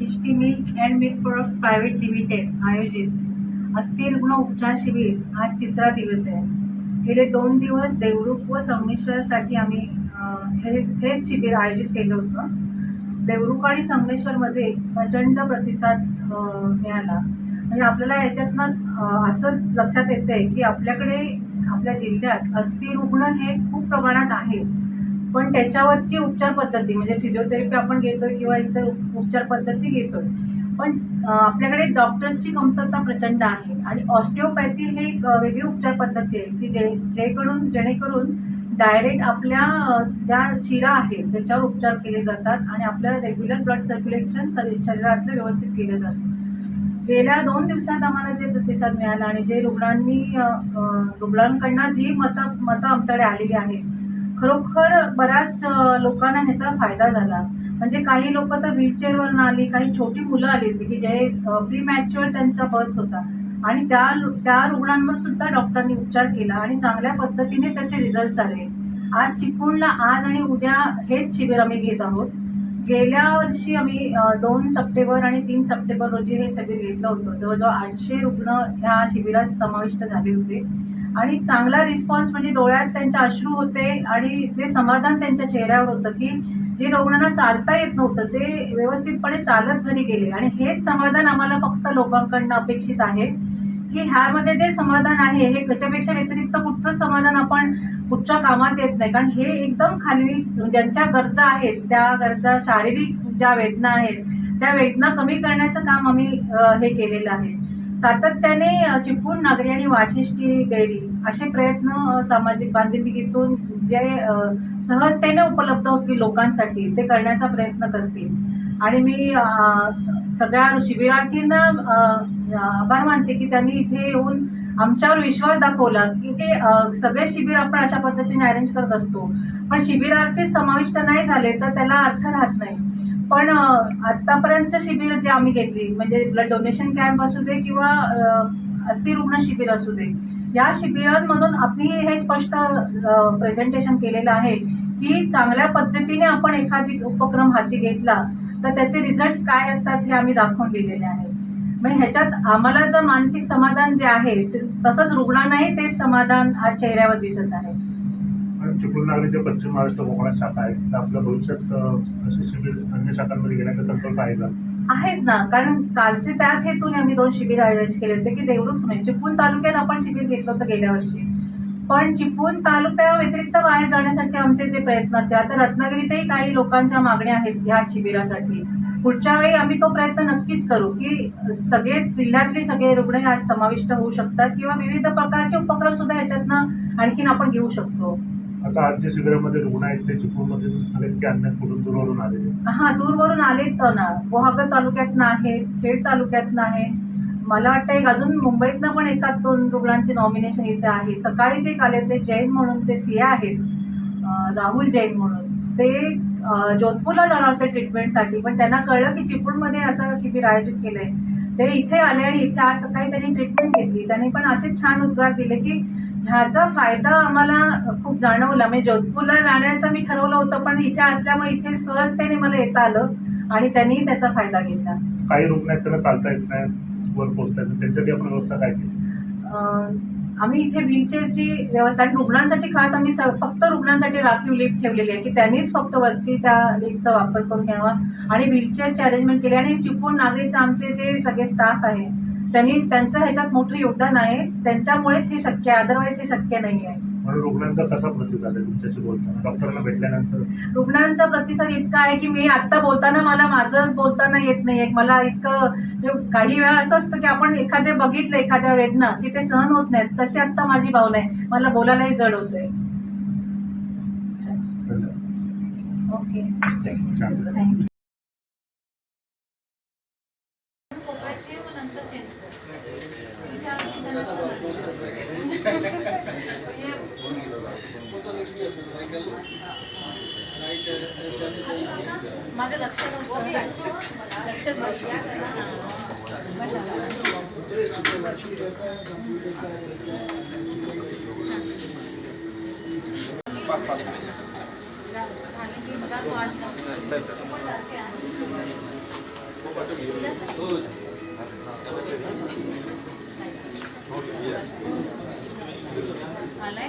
Vashishthi milk and milk products private limited आयोजित. अस्थिर रुग्ण उपचार शिबिर. आज तिसरा दिवस आहे. गेले दोन दिवस देवरूख व संमिश्रासाठी आम्ही हेच हे हेच शिबिर आयोजित केलं होतं. देवरूख आणि संमेश्वरमध्ये प्रचंड प्रतिसाद मिळाला. म्हणजे आपल्याला याच्यातनं असंच लक्षात येतं आहे की आपल्याकडे आपल्या जिल्ह्यात अस्थिर रुग्ण हे खूप प्रमाणात आहेत. पण त्याच्यावरची उपचार पद्धती म्हणजे फिजिओथेरपी आपण घेतोय किंवा इतर उपचार पद्धती घेतोय. पण आपल्याकडे डॉक्टर्सची कमतरता प्रचंड आहे आणि ऑस्टिओपॅथी ही एक वेगळी उपचार पद्धती आहे की जे जेकडून जेणेकरून डायरेक्ट आपल्या ज्या शिरा आहेत त्याच्यावर उपचार केले जातात आणि आपल्या रेग्युलर ब्लड सर्क्युलेशन शरीरातलं व्यवस्थित केलं जातं. गेल्या दोन दिवसात आम्हाला जे प्रतिसाद मिळाला आणि जे रुग्णांनी रुग्णांकडनं जी मतं मतं आमच्याकडे आलेली आहेत खरोखर बऱ्याच लोकांना ह्याचा फायदा झाला. म्हणजे काही लोक तर व्हीलचेअरवरून आली काही छोटी मुलं आली होती की जे प्री मॅच्युअर त्यांचा बर्थ होता. आणि त्या त्या रुग्णांवर सुद्धा डॉक्टरांनी उपचार केला आणि चांगल्या पद्धतीने त्याचे रिझल्ट आले. आज चिपळूणला आज आणि उद्या हेच शिबिर आम्ही घेत आहोत. गेल्या वर्षी आम्ही दोन सप्टेंबर आणि तीन सप्टेंबर रोजी हे शिबिर घेतलं होतं. जवळजवळ आठशे रुग्ण ह्या शिबिरात समाविष्ट झाले होते. आणि चांगला रिस्पॉन्स म्हणजे डोळ्यात त्यांचे अश्रू होते आणि जे समाधान त्यांच्या चेहऱ्यावर होतं की जे रुग्णांना चालता येत नव्हतं ते व्यवस्थितपणे चालत घरी गेले. आणि हेच समाधान आम्हाला फक्त लोकांकडनं अपेक्षित आहे की ह्यामध्ये जे समाधान आहे हे त्याच्यापेक्षा व्यतिरिक्त कुठचं समाधान आपण कुठच्या कामात येत नाही. कारण हे एकदम खाली ज्यांच्या गरजा आहेत त्या गरजा शारीरिक ज्या वेदना आहेत त्या वेदना कमी करण्याचं काम आम्ही हे केलेलं आहे. सातत्याने चिपळूण नागरी आणि वाशिष्ठी गैरी असे प्रयत्न सामाजिक बांधिलकीतून जे सहजतेने उपलब्ध होतील लोकांसाठी ते करण्याचा प्रयत्न करतील. आणि मी सगळ्या शिबिरार्थींना आभार मानते की त्यांनी इथे येऊन आमच्यावर विश्वास दाखवला की ते सगळे शिबिर आपण अशा पद्धतीने अरेंज करत असतो. पण शिबिरार्थी समाविष्ट नाही झाले तर त्याला अर्थ राहत नाही. पण अ, आत्तापर्यंत शिबिर जे आम्ही घेतली म्हणजे ब्लड डोनेशन कॅम्प असू दे किंवा अस्थिरुग्ण शिबिर असू दे या शिबिरांमधून आम्ही हे स्पष्ट प्रेझेंटेशन केलेलं आहे की चांगल्या पद्धतीने आपण एखादी उपक्रम हाती घेतला तर त्याचे रिझल्ट्स काय असतात हे आम्ही दाखवून दिलेले आहे. म्हणजे ह्याच्यात आम्हाला जर मानसिक समाधान जे आहे तसंच रुग्णांनाही तेच समाधान आज चेहऱ्यावर दिसत आहे. चिपळूण नागरीच्या पश्चिम महाराष्ट्र कोकणात शाखा आहे. तर आपल्या भविष्यात असे शिबिर अन्य शाखांमध्ये घेण्याचा संकल्प आहे का? आहेच ना. कारण कालचे त्याच हेतूने आम्ही दोन शिबिर अरेंज केले होते की देवरुख म्हणजे चिपळूण तालुक्यात आपण शिबिर घेतलं होतं गेल्या वर्षी. पण चिपळूण तालुक्या व्यतिरिक्त बाहेर जाण्यासाठी आमचे जे प्रयत्न असतील आता रत्नागिरीतही काही लोकांच्या मागण्या आहेत ह्या शिबिरासाठी. पुढच्या वेळी आम्ही तो प्रयत्न नक्कीच करू की सगळे जिल्ह्यातले सगळे रुग्ण ह्यात समाविष्ट होऊ शकतात किंवा विविध प्रकारचे उपक्रम सुद्धा ह्याच्यातनं आणखीन आपण घेऊ शकतो. आता आज जे शिबिरामध्ये रुग्ण आहेत ते चिपळूणमधून आलेत की अन्य कुठून दूरवरून आलेले हा दूरवरून आलेत ना. गुहागर तालुक्यातनं आहेत खेड तालुक्यातनं आहे मला वाटतं एक अजून मुंबईतनं पण एकाच दोन रुग्णांचे नॉमिनेशन इथे आहे. सकाळीच एक आले होते जैन म्हणून ते सी आहेत. राहुल जैन म्हणून. ते जोधपूरला जाणार होते ट्रीटमेंटसाठी पण त्यांना कळलं की चिपळूणमध्ये असं शिबिर आयोजित केलं आहे ते इथे आले आणि इथे आज सकाळी त्यांनी ट्रीटमेंट घेतली. त्यांनी पण असेच छान उद्गार दिले की ह्याचा फायदा आम्हाला खूप जाणवला. म्हणजे जोधपूरला जाण्याचं मी ठरवलं होतं पण इथे असल्यामुळे इथे सहजतेने मला येता आलं आणि त्यांनी त्याचा फायदा घेतला. काही रुग्ण आहेत त्यांना चालता येत नाही वर पोचता येत त्यांच्यासाठी आपण व्यवस्था काय केली? अं, आम्ही इथे व्हीलचेअरची व्यवस्था आणि रुग्णांसाठी खास आम्ही स फक्त रुग्णांसाठी राखीव लिफ्ट ठेवलेली आहे की त्यांनीच फक्त वरती त्या लिफ्टचा वापर करून घ्यावा. आणि व्हीलचेअरची अरेंजमेंट केली आणि चिपळूण नागरीचे आमचे जे सगळे स्टाफ आहे त्यांनी त्यांचं ह्याच्यात मोठं योगदान आहे. त्यांच्यामुळेच हे शक्य आहे. अदरवाईज हे शक्य नाही आहे म्हणून रुग्णांचा कसा प्रतिसाद आहे तुमच्याशी बोलताना? डॉक्टरांना भेटल्यानंतर? रुग्णांचा प्रतिसाद इतका आहे की मी आत्ता बोलताना मला माझंच बोलताना येत नाही एक मला इतकं म्हणजे काही वेळा असं असतं की आपण एखादे बघितलं एखाद्या वेदना की ते सहन होत नाहीत. तशी आत्ता माझी भावना आहे. मला बोलायलाही जड होते धन्यवाद ओके थँक्यू माझं लक्ष नव्हतं. लक्षच नव्हतं आलाय?